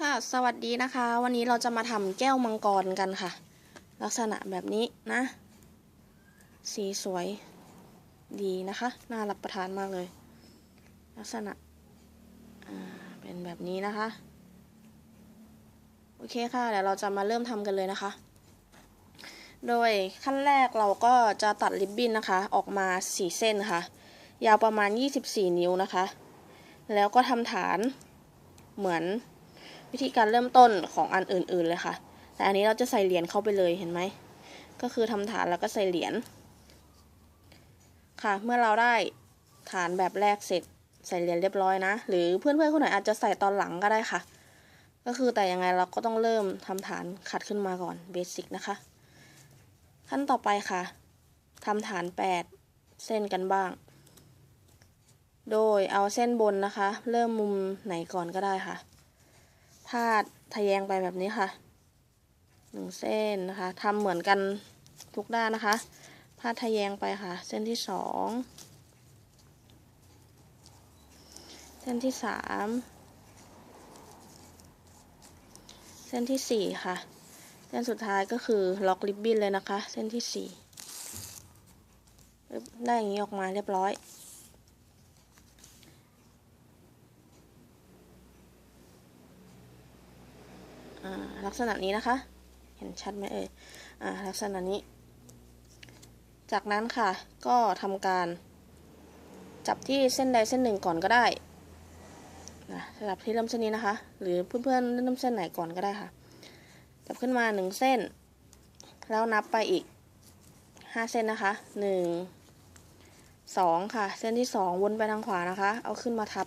ค่ะสวัสดีนะคะ วันนี้เราจะมาทำแก้วมังกรกันค่ะ ลักษณะแบบนี้นะ สีสวยดีนะคะ น่ารับประทานมากเลย ลักษณะเป็นแบบนี้นะคะ โอเคค่ะเดี๋ยวเราจะมาเริ่มทำกันเลยนะคะ โดยขั้นแรกเราก็จะตัดริบบิ้นนะคะ ออกมา4เส้นค่ะ ยาวประมาณ 24 นิ้วนะคะ แล้วก็ทำฐานเหมือน วิธีการเริ่มต้นของอันอื่น ๆเลยค่ะ แต่อันนี้เราจะใส่เหรียญเข้าไปเลยเห็นไหม ก็คือทำฐานแล้วก็ใส่เหรียญค่ะ เมื่อเราได้ฐานแบบแรกเสร็จใส่เหรียญเรียบร้อยนะ หรือเพื่อนๆคนไหนอาจจะใส่ตอนหลังก็ได้ค่ะ ก็คือแต่ยังไงเราก็ต้องเริ่มทำฐานขัดขึ้นมาก่อนเบสิกนะคะขั้นต่อไปค่ะทำฐาน 8 เส้นกันบ้าง โดยเอาเส้นบนนะคะ เริ่มมุมไหนก่อนก็ได้ค่ะ พาดทะแยงไปแบบนี้ค่ะหนึ่งเส้นนะคะทำเหมือนกันทุกด้านนะคะพาดทะแยงไปค่ะ เส้นที่สองเส้นที่สามเส้นที่สี่ค่ะ เส้นสุดท้ายก็คือล็อกริบบิ้นเลยนะคะ เส้นที่สี่ได้อย่างนี้ออกมาเรียบร้อย ลักษณะนี้นะคะ เห็นชัดไหมเอ่ยลักษณะนี้ จากนั้นค่ะก็ทำการ จับที่เส้นใดเส้นหนึ่งก่อนก็ได้นะจับที่เริ่มเส้นนี้นะคะ หรือเพื่อนๆเริ่มเส้นไหนก่อนก็ได้ค่ะ จับขึ้นมาหนึ่งเส้น แล้วนับไปอีกห้าเส้นนะคะหนึ่งสองค่ะ เส้นที่สองวนไปทางขวานะคะ เอาขึ้นมาทับ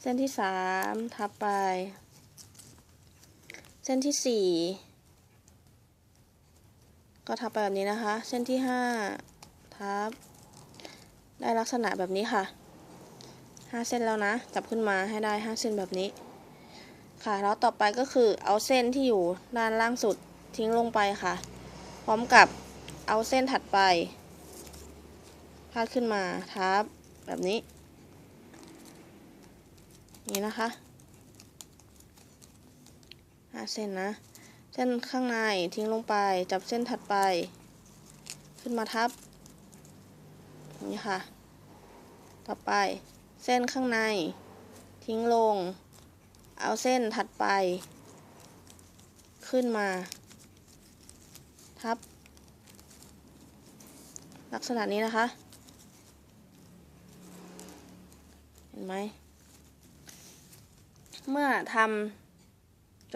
เส้นที่สามทับไป เส้นที่สี่ก็ทับไปแบบนี้นะคะ เส้นที่ห้าทับ ได้ลักษณะแบบนี้ค่ะห้าเส้นแล้วนะ จับขึ้นมาให้ได้ห้าเส้นแบบนี้ ค่ะ แล้วต่อไปก็คือเอาเส้นที่อยู่ด้านล่างสุดทิ้งลงไปค่ะ พร้อมกับเอาเส้นถัดไป พาดขึ้นมาทับแบบนี้ นี่นะคะ ห้าเส้นนะ เส้นข้างในทิ้งลงไป จับเส้นถัดไป ขึ้นมาทับอย่างนี้ค่ะ ต่อไป เส้นข้างใน ทิ้งลง เอาเส้นถัดไป ขึ้นมา ทับ ลักษณะนี้นะคะ เห็นไหม เมื่อทำ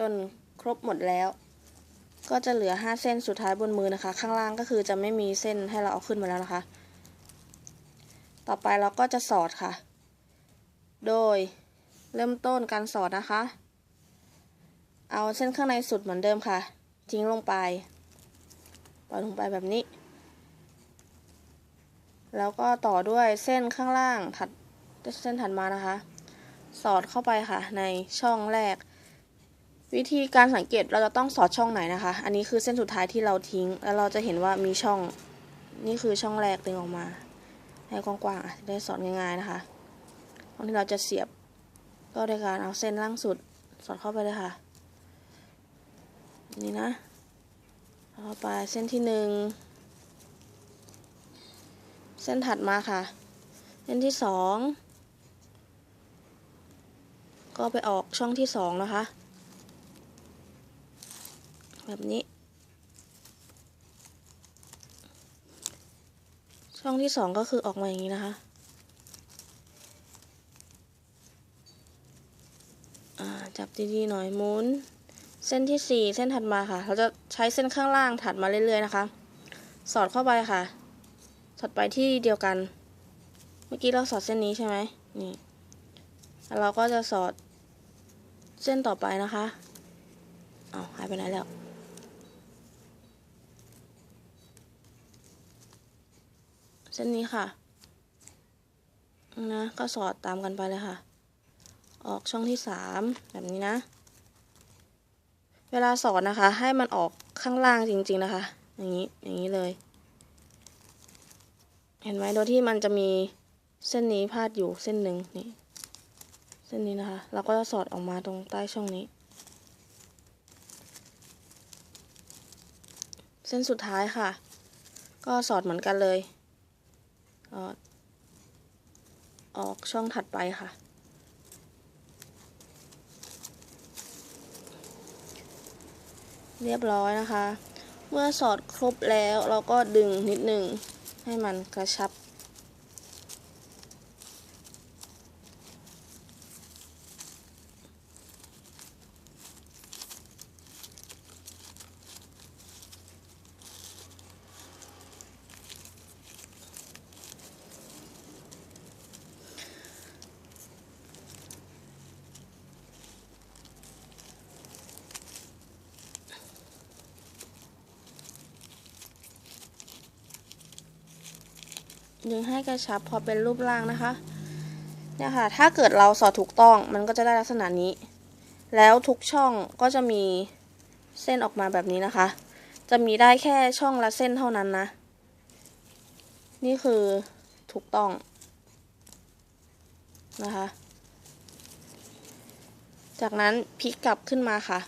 จนครบหมดแล้ว ก็จะเหลือ 5 เส้นสุดท้ายบนมือนะคะ ข้างล่างก็คือจะไม่มีเส้นให้เราเอาขึ้นมาแล้วนะคะ ต่อไปเราก็จะสอดค่ะ โดยเริ่มต้นการสอดนะคะ เอาเส้นข้างในสุดเหมือนเดิมค่ะ ทิ้งลงไปปล่อยลงไปแบบนี้ แล้วก็ต่อด้วยเส้นข้างล่างถัดเส้นถัดมานะคะ สอดเข้าไปค่ะในช่องแรก วิธีการสังเกตเราจะต้องสอดช่องไหนนะคะ อันนี้คือเส้นสุดท้ายที่เราทิ้ง แล้วเราจะเห็นว่ามีช่อง นี่คือช่องแรกดึงออกมาให้กว้างๆอะได้สอดง่ายๆนะคะตอนที่เราจะเสียบ ก็โดยการเอาเส้นล่างสุดสอดเข้าไปเลยค่ะ นี่นะเข้าไปเส้นที่หนึ่งเส้นถัดมาค่ะ เส้นที่สองก็ไปออกช่องที่สองนะคะ แบบนี้ ช่องที่สองก็คือออกมาอย่างนี้นะคะจับดีๆหน่อยหมุน เส้นที่สี่เส้นถัดมาค่ะ เราจะใช้เส้นข้างล่างถัดมาเรื่อยๆนะคะ สอดเข้าไปค่ะ สอดไปที่เดียวกัน เมื่อกี้เราสอดเส้นนี้ใช่ไหมนี่แล้วเราก็จะสอดเส้นต่อไปนะคะอ้าหายไปไหนแล้ว เส้นนี้ค่ะ นะ ก็สอดตามกันไปเลยค่ะ ออกช่องที่สามแบบนี้นะ เวลาสอดนะคะ ให้มันออกข้างล่างจริง ๆนะคะ อย่างนี้ อย่างนี้เลย เห็นไหมโดยที่มันจะมีเส้นนี้พาดอยู่เส้นหนึ่งนี่ เส้นนี้นะคะ เราก็จะสอดออกมาตรงใต้ช่องนี้ เส้นสุดท้ายค่ะ ก็สอดเหมือนกันเลย กออกช่องถัดไปค่ะ เรียบร้อยนะคะ เมื่อสอดครบแล้วเราก็ดึงนิดนึงให้มันกระชับ ดึงให้กระชับพอเป็นรูปร่างนะคะ เนี่ยค่ะ ถ้าเกิดเราสอดถูกต้องมันก็จะได้ลักษณะนี้ แล้วทุกช่องก็จะมีเส้นออกมาแบบนี้นะคะ จะมีได้แค่ช่องละเส้นเท่านั้นนะ นี่คือถูกต้องนะคะ จากนั้นพลิกกลับขึ้นมาค่ะ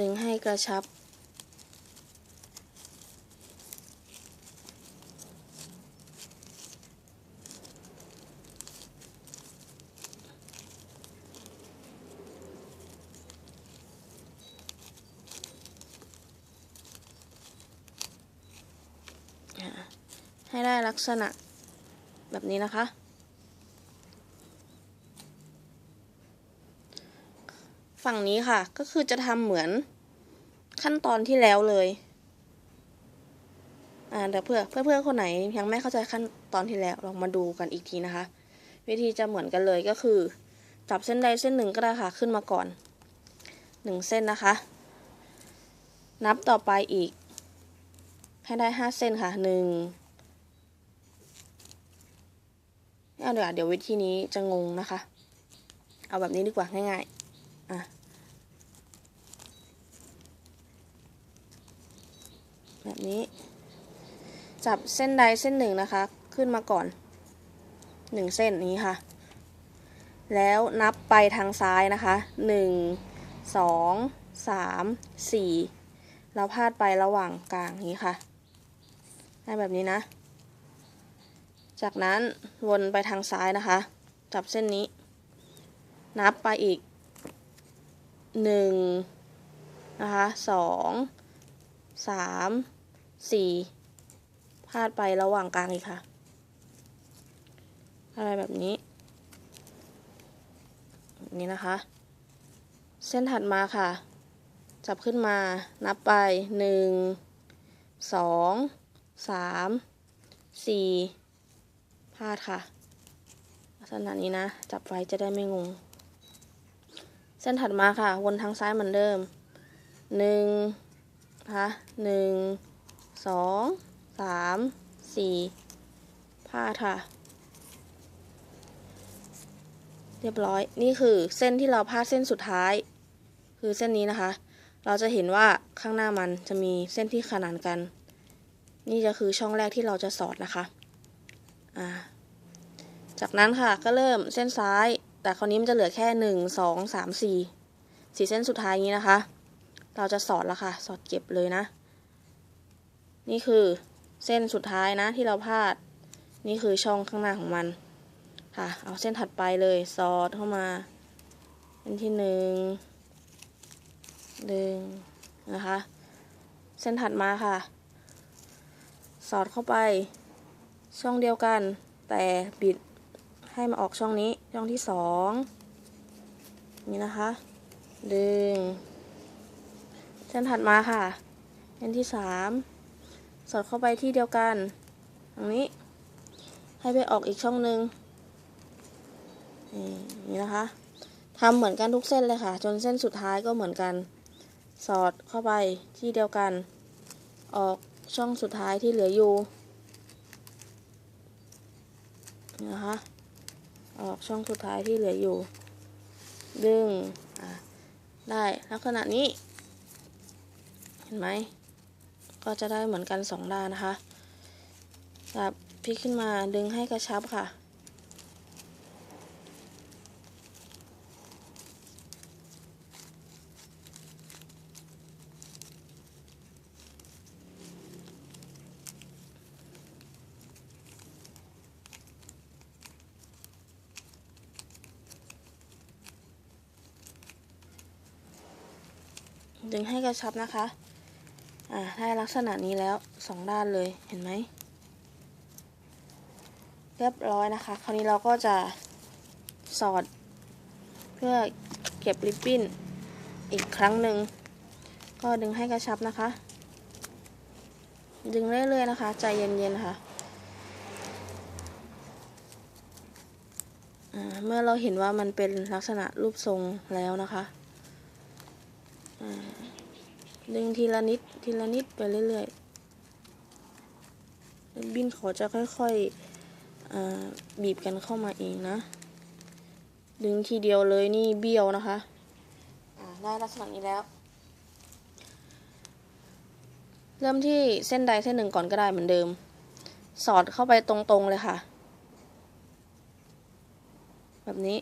ดึงให้กระชับ ให้ได้ลักษณะแบบนี้นะคะ ฝั่งนี้ค่ะก็คือจะทำเหมือนขั้นตอนที่แล้วเลย อ่าแต่เพื่อเพื่อเพื่อนคนไหนยังไม่เข้าใจขั้นตอนที่แล้วลองมาดูกันอีกทีนะคะ วิธีจะเหมือนกันเลยก็คือ จับเส้นใดเส้นหนึ่งก็ได้ค่ะขึ้นมาก่อนหนึ่งเส้นนะคะ นับต่อไปอีก ให้ได้ห้าเส้นค่ะหนึ่ง เอาเดี๋ยวเดี๋ยววิธีนี้จะงงนะคะ เอาแบบนี้ดีกว่าง่ายๆ อะแบบนี้ จับเส้นใดเส้นหนึ่งนะคะ ขึ้นมาก่อนหนึ่งเส้นนี้ค่ะ แล้วนับไปทางซ้ายนะคะหนึ่งสองสามสี่เราพาดไประหว่างกลางนี้ค่ะ ได้แบบนี้นะ จากนั้นวนไปทางซ้ายนะคะ จับเส้นนี้ นับไปอีกหนึ่งนะคะสองสามสี่พาดไประหว่างกลางอีกค่ะ อะไรแบบนี้นี้นะคะ เส้นถัดมาค่ะ จับขึ้นมานับไปหนึ่งสองสามสี่ พาดค่ะ ลักษณะนี้นะ จับไว้จะได้ไม่งง เส้นถัดมาค่ะ วนทางซ้ายเหมือนเดิมหนึ่งนะคะหนึ่งสองสามสี่พาดค่ะเรียบร้อย นี่คือเส้นที่เราพาดเส้นสุดท้าย คือเส้นนี้นะคะ เราจะเห็นว่าข้างหน้ามันจะมีเส้นที่ขนานกัน นี่จะคือช่องแรกที่เราจะสอดนะคะ อ่า จากนั้นค่ะก็เริ่มเส้นซ้าย แต่คราวนี้มันจะเหลือแค่หนึ่งสองสามสี่สี่เส้นสุดท้ายนี้นะคะ เราจะสอดแล้วค่ะ สอดเก็บเลยนะ นี่คือเส้นสุดท้ายนะที่เราพลาด นี่คือช่องข้างหน้าของมันค่ะ เอาเส้นถัดไปเลยสอดเข้ามาเส้นที่หนึ่งดึงนะคะ เส้นถัดมาค่ะ สอดเข้าไปช่องเดียวกัน แต่บิด ให้มาออกช่องนี้ช่องที่สองนี่นะคะ ดึง เส้นถัดมาค่ะ เส้นที่สามสอดเข้าไปที่เดียวกันตรงนี้ ให้ไปออกอีกช่องหนึ่งนี่นะคะทำเหมือนกันทุกเส้นเลยค่ะ จนเส้นสุดท้ายก็เหมือนกัน สอดเข้าไปที่เดียวกัน ออกช่องสุดท้ายที่เหลืออยู่นะคะ ออกช่องสุดท้ายที่เหลืออยู่ ดึงได้ลักษณะนี้ เห็นไหม ก็จะได้เหมือนกันสองด้านนะคะแบบพลิกขึ้นมาดึงให้กระชับค่ะ น ดึงให้กระชับนะคะ อ่าได้ลักษณะนี้แล้วสองด้านเลยเห็นไหม เรียบร้อยนะคะ คราวนี้เราก็จะสอด เพื่อเก็บริบบิ้นอีกครั้งหนึ่ง ก็ดึงให้กระชับนะคะ ดึงเรื่อยๆนะคะ ใจเย็นๆค่ะเมื่อเราเห็นว่ามันเป็นลักษณะรูปทรงแล้วนะคะ ดึงทีละนิดทีละนิดไปเรื่อยๆริบบิ้นเขาจะค่อยๆบีบกันเข้ามาเองนะ ดึงทีเดียวเลยนี่เบี้ยวนะคะได้ลักษณะนี้แล้ว เริ่มที่เส้นใดเส้นหนึ่งก่อนก็ได้เหมือนเดิม สอดเข้าไปตรงๆเลยค่ะ แบบนี้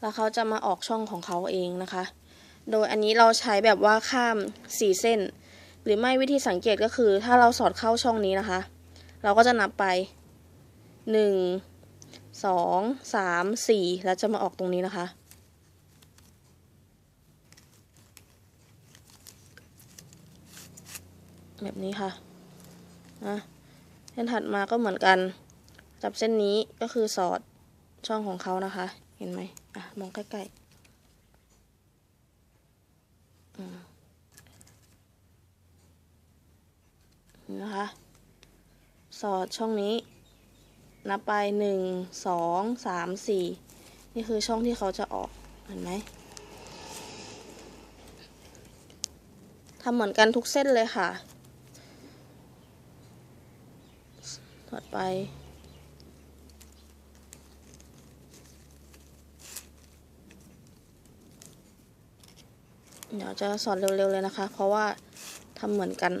แล้วเขาจะมาออกช่องของเขาเองนะคะ โดยอันนี้เราใช้แบบว่าข้ามสี่เส้น หรือไม่วิธีสังเกตก็คือ ถ้าเราสอดเข้าช่องนี้นะคะ เราก็จะนับไปหนึ่งสองสามสี่แล้วจะมาออกตรงนี้นะคะ แบบนี้ค่ะนะเส้นถัดมาก็เหมือนกัน จับเส้นนี้ก็คือสอดช่องของเขานะคะ เห็นไหม อะ มองใกล้ๆอืมนะคะ สอดช่องนี้ นับไปหนึ่งสองสามสี่นี่คือช่องที่เขาจะออกเห็นไหมทำเหมือนกันทุกเส้นเลยค่ะถอดไป เดี๋ยวจะสอนเร็วๆเลยนะคะ เพราะว่าทำเหมือนกัน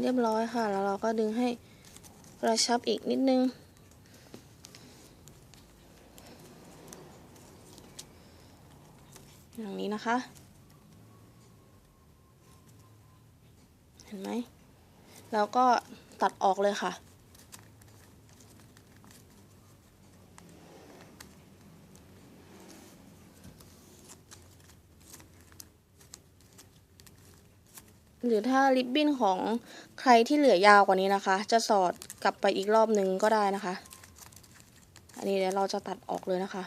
เรียบร้อยค่ะ แล้วเราก็ดึงให้ กระชับอีกนิดนึง อย่างนี้นะคะ เห็นไหม แล้วก็ตัดออกเลยค่ะ หรือถ้าริบบิ้นของใครที่เหลือยาวกว่านี้นะคะ จะสอด กลับไปอีกรอบหนึ่งก็ได้นะคะ อันนี้เดี๋ยวเราจะตัดออกเลยนะคะ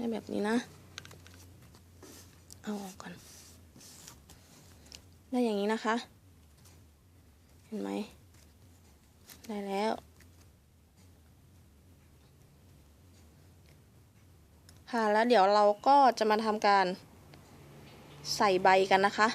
ได้แบบนี้นะ เอาออกก่อน ได้อย่างนี้นะคะ เห็นไหม ได้แล้ว ค่ะ แล้วเดี๋ยวเราก็จะมาทำการใส่ใบกันนะคะ